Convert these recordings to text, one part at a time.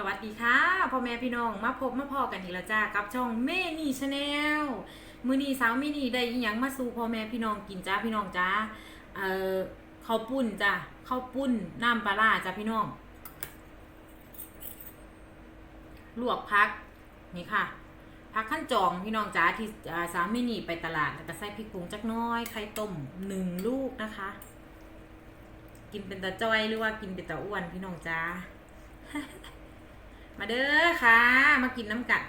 สวัสดีค่ะพ่อแม่พี่น้องมาพบมาพอกันอีกแล้วจ้ากับช่องเมนี่ชาแนลมือนีสาวเมนี่ได้ยังมาสู่พ่อแม่พี่น้องกินจ้าพี่น้องจ้าเอ่อข้าวปุ้นจ้าข้าวปุ้นน้ำปลาร้าจ้าพี่น้อง ลวกพักนี่ค่ะพักขั้นจองพี่น้องจ้าที่สาวเมนี่ไปตลาดแล้วก็ใส่พริกผงจักน้อยไข่ต้มหนึ่งลูกนะคะ กินเป็นตาจ้อยหรือว่ากินเป็นตาอ้วนพี่น้องจ้า มาเด้อค่ะ มากินน้ำกัด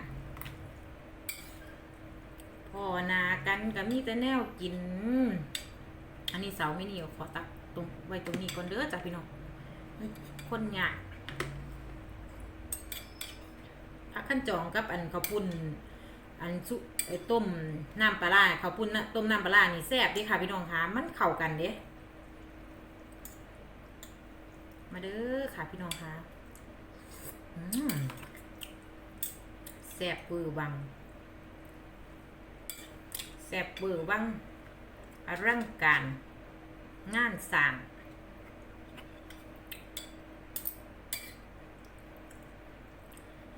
พอนากันกับมีแต่แนวกิน อันนี้เสาไม่นี่ขอตักตรงไว้ตรงนี้ก่อนเด้อจ้ะพี่น้องคนหยาพักขั้นจองกับอันข้าวปุ้นอันสุไอ้ต้มน้ำปลาข้าวปุ้นน่ะต้มน้ำปลานี่แซ่บดิค่ะพี่น้องค่ะมันเข้ากันเด้มาเด้อค่ะพี่น้องค่ะ แซ่บเบอร์วังแซ่บเบอร์วังอลังการงานสร้าง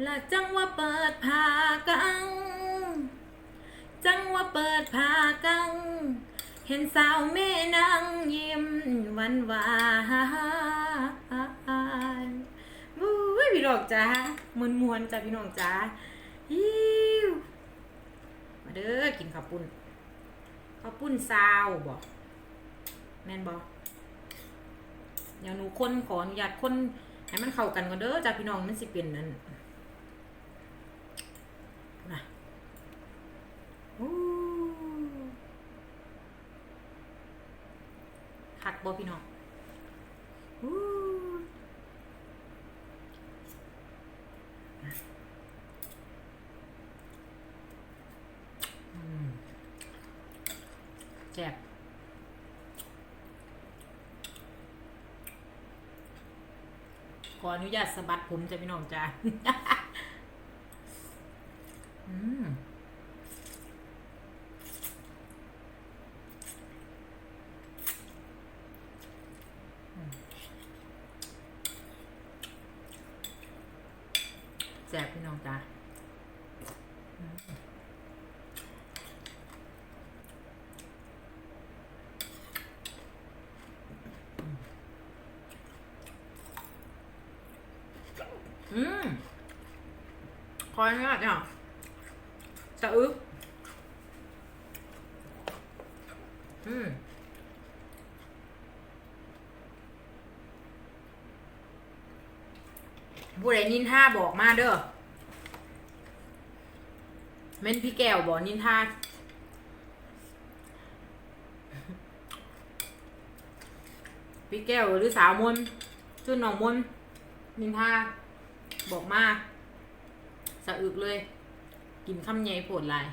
ละจังว่าเปิดผากัง จังว่าเปิดผากัง เห็นสาวแม่นางยิ้มหวันหวานบู้ยพี่ น้องจ้ามวนมวนๆจ้าพี่น้องจ้าฮิวมาเด้อกินข้าวปุ้นข้าวปุ้นซาวบอกแม่นบอกเดี๋ยวหนูคนขออนุญาตคนให้มันเข้ากันก่อนเด้อจ้าพี่น้องมันสิเป็นนั่นนะอู้คักบ่พี่น้องอู้ แซ่บขออนุญาตสะบัดผมจ้ะพี่น้องจ้า อืม แซ่บพี่น้องจ้า อืมคอยไม่ได้เนี่ยสะอึกอืมผู้ใดนินท่าบอกมาเด้อเม่นพี่แก้วบอกนินท่าพี่แก้วหรือสาวมนชื่อน้องมนนินท่า บอกมากสะอึกเลย กินคำใหญ่โผดลาย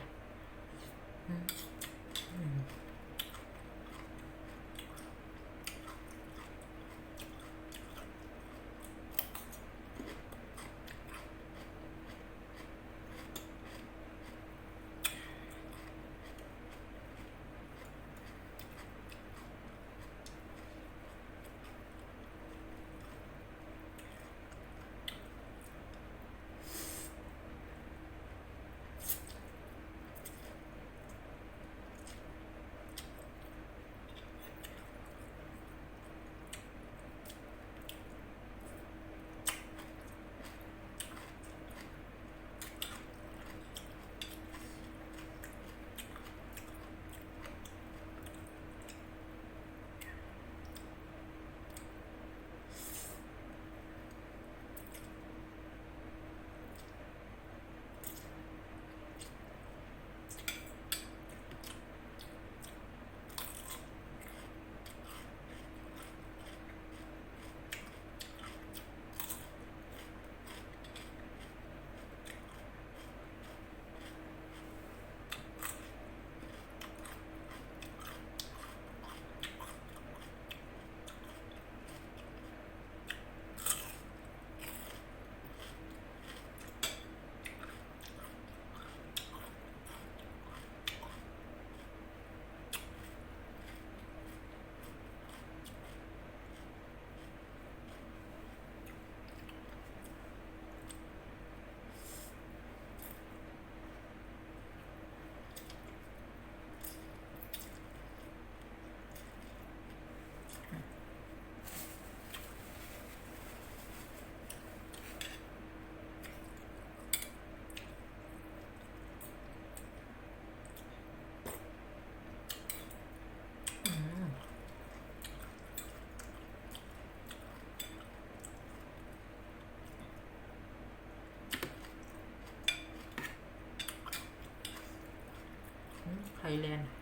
Thailand.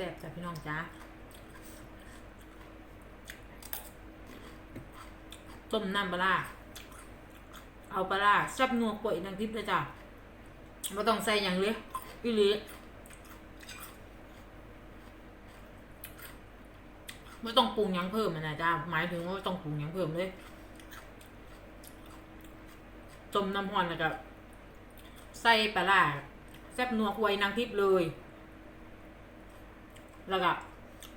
ซ่บจ้ะพี่น้องจ้าต้มน้ำปลา เอาปลาร้าซับนัวกว่าอีกนังทิพย์เลยจ้ะไม่ต้องใส่อย่างเลยอีหลีไม่ต้องปรุงยังเพิ่มนะจ้าหมายถึงว่าไม่ต้องปรุงยังเพิ่มเลยต้มน้ำหอนแล้วก็ใส่ปลาร้าแซ่บนัวควยนางทิพย์เลย แล้วก็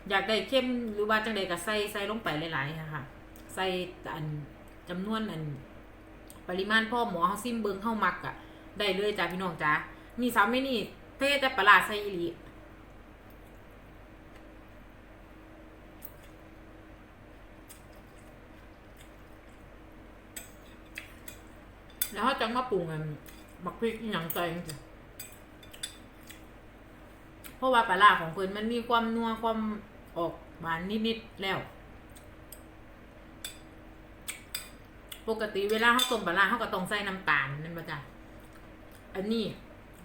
อยากได้เข้มหรือว่าจังใดก็ใส่ใส่ลงไปหลายๆค่ะใส่อันจำนวนอัน ปริมาณพ่อหมอเฮาซิมเบิงเฮามักอะได้เลยจ้าพี่น้องจ้ามีสามเมนี่เทแต่ปลาร้าใส่อีหลีแล้วเขาจังมาปรุงกันบักพริกอหย่างใจจัง ราะว่าปลาร้าของเพิ่นมันมีความนัวความออกหวานนิดๆแล้ว ปกติเวลาเขาต้มปลาร้าเขาก็ต้องใส่น้ำตาลนั่นปะจ้ะอันนี้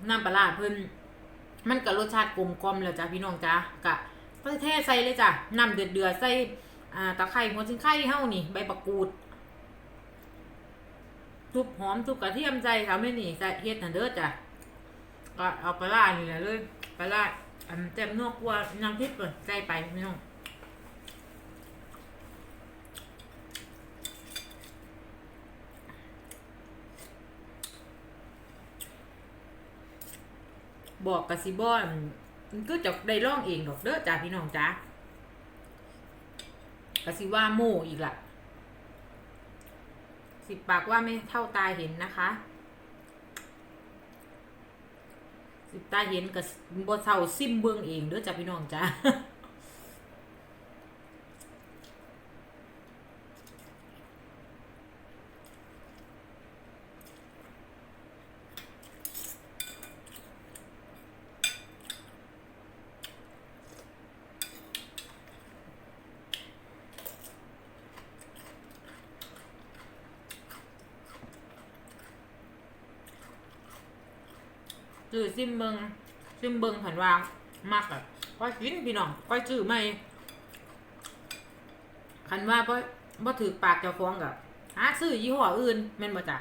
น้ำปลาร้าเพิ่นมันก็รสชาติกลมกลมแล้วจ้ะพี่น้องจ้ะกะแท้ใส่เลยจ้ะน้ำเดือดเดือดใส่ตะไคร้หัวชิงไข่เฮานี่ใบมะกูดทุบหอมทุบกระเทียมใจค่ะไม่นี่ใส่เฮ็ดนั่นเด้อจ้ะก็เอาปลาร้านี่แหละเลยปลาร้า อันแจ่มนวกกว่าน้ำพริกเลยใส่ไปพี่น้องบอกกสิบอนมันก็จะได้ร่องเองดอกเด้อจ้าพี่น้องจ้ากสิว่าโม่อีกละสิบปากว่าไม่เท่าตาเห็นนะคะ สิบ ตาเห็นกับบ่เท้าซิมเบื้องเองเด้อจ้าพี่น้องจ้า จื้อซิมเบิงซิมเบิงผันวางมากอะก้อยกินพี่น้องก้อยจื้อไม่คันว่าบ่บ่ถือปากเจ้าของกับหาซื้อยี่ห้ออื่นแม่นบ่จ้ะ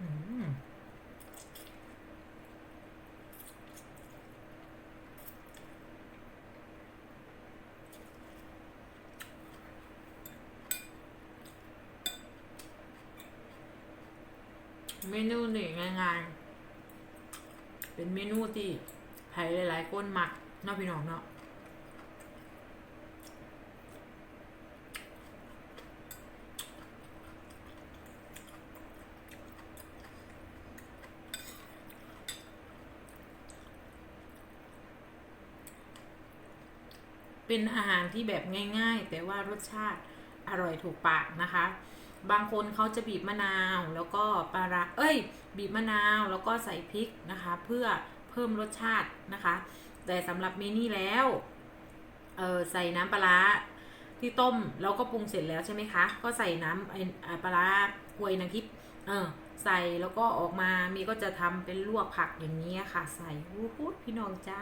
อืม เมนูนี่ง่ายๆ เป็นเมนูที่ใครหลายๆคนมักเนาะพี่น้องเนาะเป็นอาหารที่แบบง่ายๆ แต่ว่ารสชาติอร่อยถูกปากนะคะ บางคนเขาจะบีบมะนาวแล้วก็ปลาร้าเอ้ย บีบมะนาวแล้วก็ใส่พริกนะคะ เพื่อเพิ่มรสชาตินะคะ แต่สำหรับเมนี่แล้วเออใส่น้ำปลาร้าที่ต้มแล้วก็ปรุงเสร็จแล้วใช่ไหมคะ ก็ใส่น้ำไอ้อ่าปลาร้ากวยนางทิพย์เออใส่แล้วก็ออกมามีก็จะทำเป็นลวกผักอย่างนี้ค่ะ ใส่วู้ฮู้พี่น้องจ้า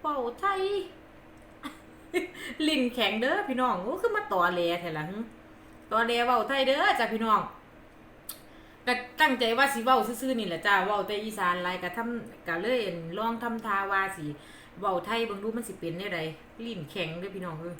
เป่าไทยลิ้นแข็งเด้อพี่น้องโอ้คือมาต่อแหลแท้ละ ต่อแหลเว้าไทยเด้อจ้ะพี่น้องตั้งใจว่าสิเว้าซื่อๆนี่แหละจ้าเว้าแต่อีสานหลายก็ทำก็เลยลองทำทาว่าสิเว้าไทยเบิ่งดูมันสิเป็นแนวใดลิ้นแข็งเด้อพี่น้องเอ้ย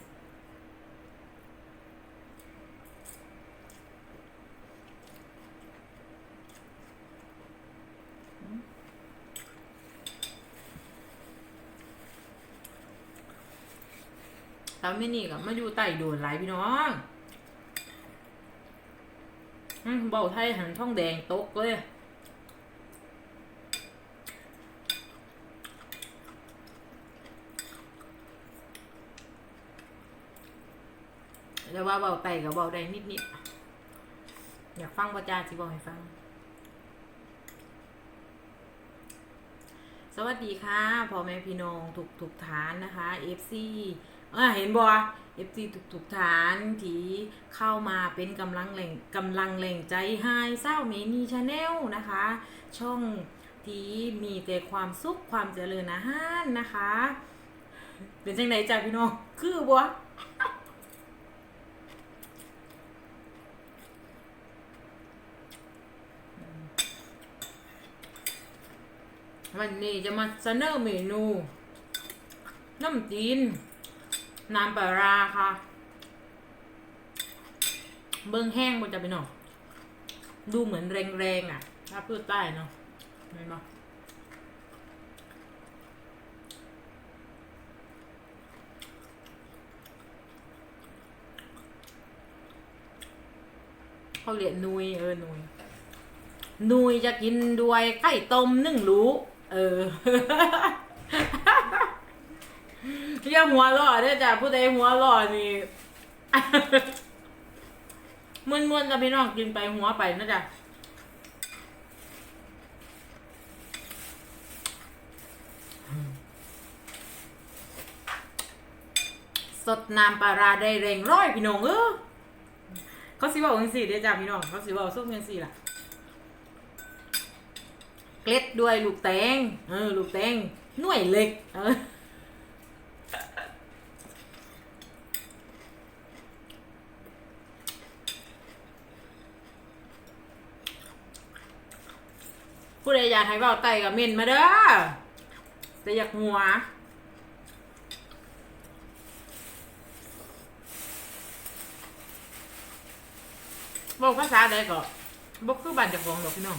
ตอนนี้นี่ก็มาอยู่ใต้โดนหลายพี่น้อง เบาไทยหันช่องแดงตกเลยแต่ว่าเบาไตกับเบาได้นิดๆ อยากฟังประจาสิบอกให้ฟัง สวัสดีค่ะพ่อแม่พี่น้องทุกทุกฐานนะคะ FC อ่าเห็นบ่ FC ทุกทุกฐานที่เข้ามาเป็นกำลังแหล่งกำลังแหล่งใจให้เศร้าเมนีชาแนลนะคะ ช่องที่มีแต่ความสุขความเจริญอาหารนะคะ เป็นจังไดจ้าพี่น้องคือบ่วันนี้จะมาเสนอเมนูน้ำจีน น้ำปลาร้าค่ะ เบิ้งแห้งมันจะไปหนอดูเหมือนแรงๆอะ ถ้าพูดใต้เนาะเห็นปะเขาเรียกนุยเออนุยนุยจะกินด้วยไข่ต้มนึ่งรู้ เออ อย่าหัวหล่อเด้อจ้ะผู้ใดหัวหล่อนี่มวนมวนๆกับพี่น้องกินไปหัวไปนะจ๊ะสดน้ำปลาราได้แรงร้อยพี่น้องเออเขาสิบอกจังสี่เด้อจ้ะพี่น้องเขาสิบอกส้มจังสี่ล่ะเกล็ดด้วยลูกแตงเออลูกแตงหน่วยเล็กเออ ผู้ใดอยากให้เบาไตกับเมนมาเด้อแต่อยากหัวบอกภาษาใดก็บอกคือบ้านเจ้าของดอกพี่น้อง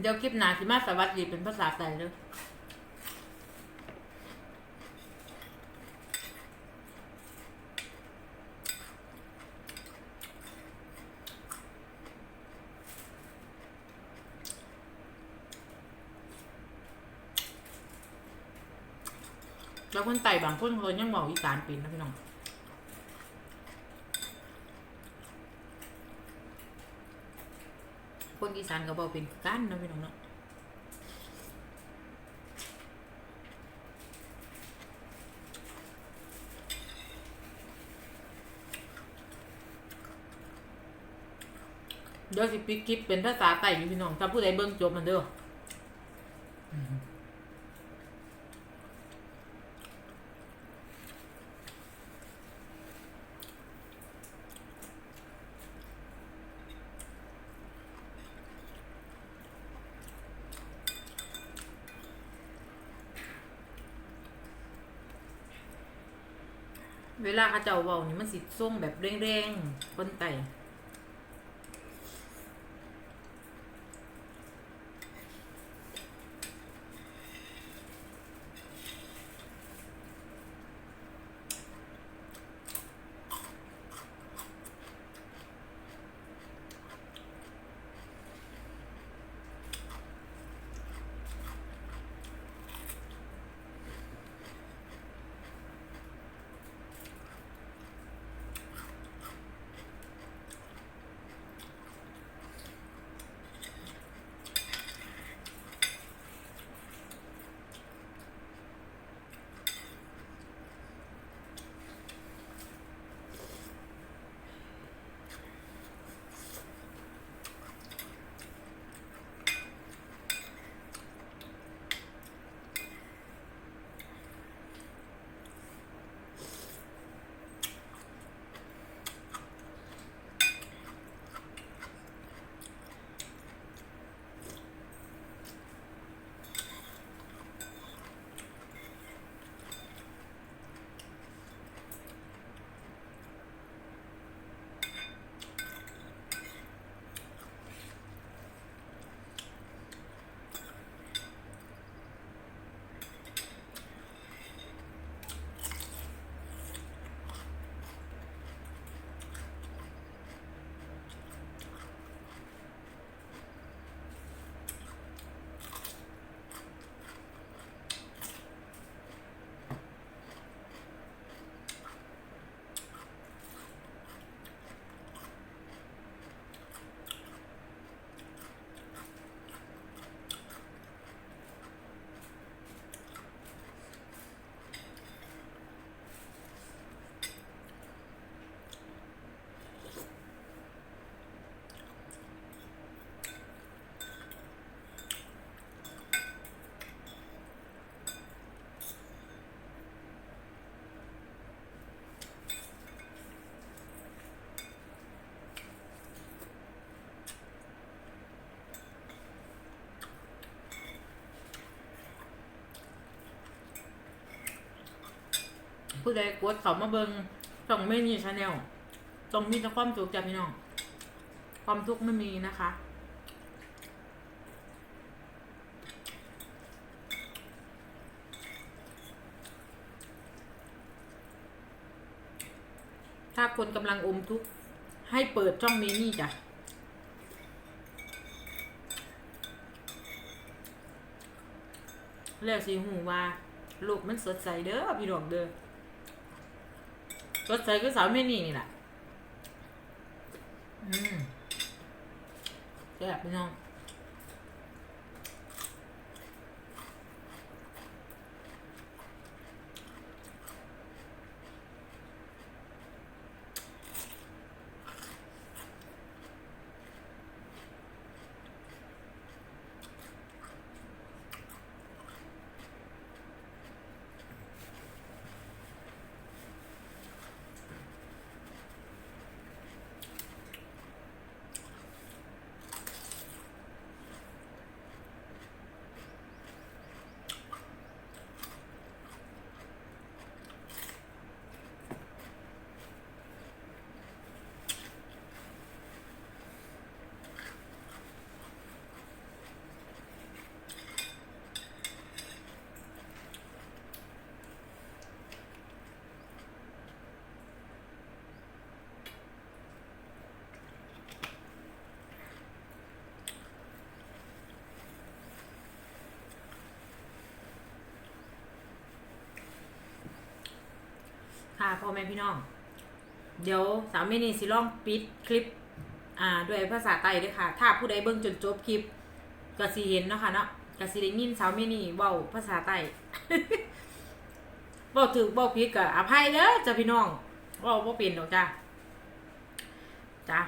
เดี๋ยวคลิปหน้าสิมาสวัสดีเป็นภาษาไทยเลยแล้วคนไต่บางคนเขายังบอกอีสานเป็นนะพี่น้อง คนอีสานก็บอกเป็นกันนะพี่น้องเนาะเดี๋ยวสิปิดคลิปเป็นภาษาไต้อยู่พี่น้องถ้าผู้ใดเบิ่งจบมันเด้อ เวลาเขาเจ้าเว้านี่มันสิส่งแบบแรงๆคนไต ผู้ใดกดเขามาเบิงต้องไม่มีชาแนลต้องมีแต่ความสุขจ้ะพี่น้อง ความทุกข์ไม่มีนะคะ ถ้าคนกำลังอมทุกข์ให้เปิดช่องเมนี่จ้ะแล้วสิหูว่าลูกมันสดใสเด้อพี่น้องเด้อ สดใสคือสาวเมนี่นี่แหละอืมแซ่บพี่น้อง ค่ะพ่อแม่พี่น้อง เดี๋ยวสาวเมนี่สิลองปิดคลิป อ่าด้วยภาษาไทยด้วยค่ะ ถ้าผู้ใดเบิ่งจนจบคลิปก็สิเห็นเนาะค่ะเนาะก็สิได้ยินสาวเมนี่เว้าภาษาไทยเว้าถูกเว้าผิดก็อภัยเด้อจ้ะพี่น้องเว้าบ่เป็นดอกจ้ะจ้ะ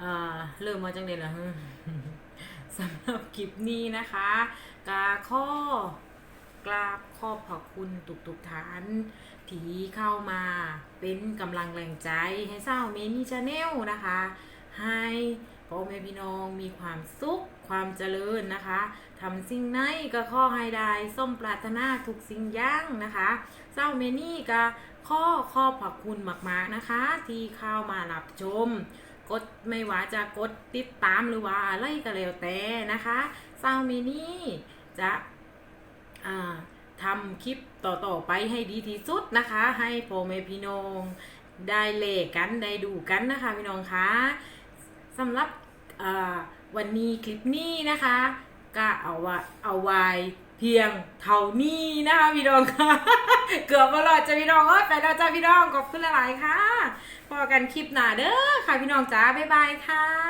อ่าเริ่มมาจังได๋ล่ะสำหรับคลิปนี้นะคะกาข้อ กราบขอบพระคุณทุกทุกๆท่านที่เข้ามาเป็นกำลังแรงใจให้เศร้าเมนี่ชาแนลนะคะ ให้พ่อแม่พี่น้องมีความสุขความเจริญนะคะทำสิ่งไหนก็ข้อให้ได้ส้มปรารถนาทุกสิ่งย่างนะคะเศร้าเมนี่ก็ข้อขอบพระคุณมากๆนะคะ ที่เข้ามารับชมกดไม่ว่าจะกดติดตามหรือว่าอะไรก็แล้วแต่นะคะเศร้าเมนี่จะ ทำคลิปต่อๆไปให้ดีที่สุดนะคะ ให้พ่อแม่พี่น้องได้เล่กันได้ดูกันนะคะพี่น้องคะสำหรับวันนี้คลิปนี้นะคะก็เอาว่าเอาไว้เพียงเท่านี้นะคะพี่น้องค่ะเกือบมาหลอดจ้ะพี่น้องเอ้ยไปแล้วจ้าพี่น้องขอบคุณหลายๆค่ะพอกันคลิปหน้าเด้อค่ะพี่น้องจ้าบ๊ายบายค่ะ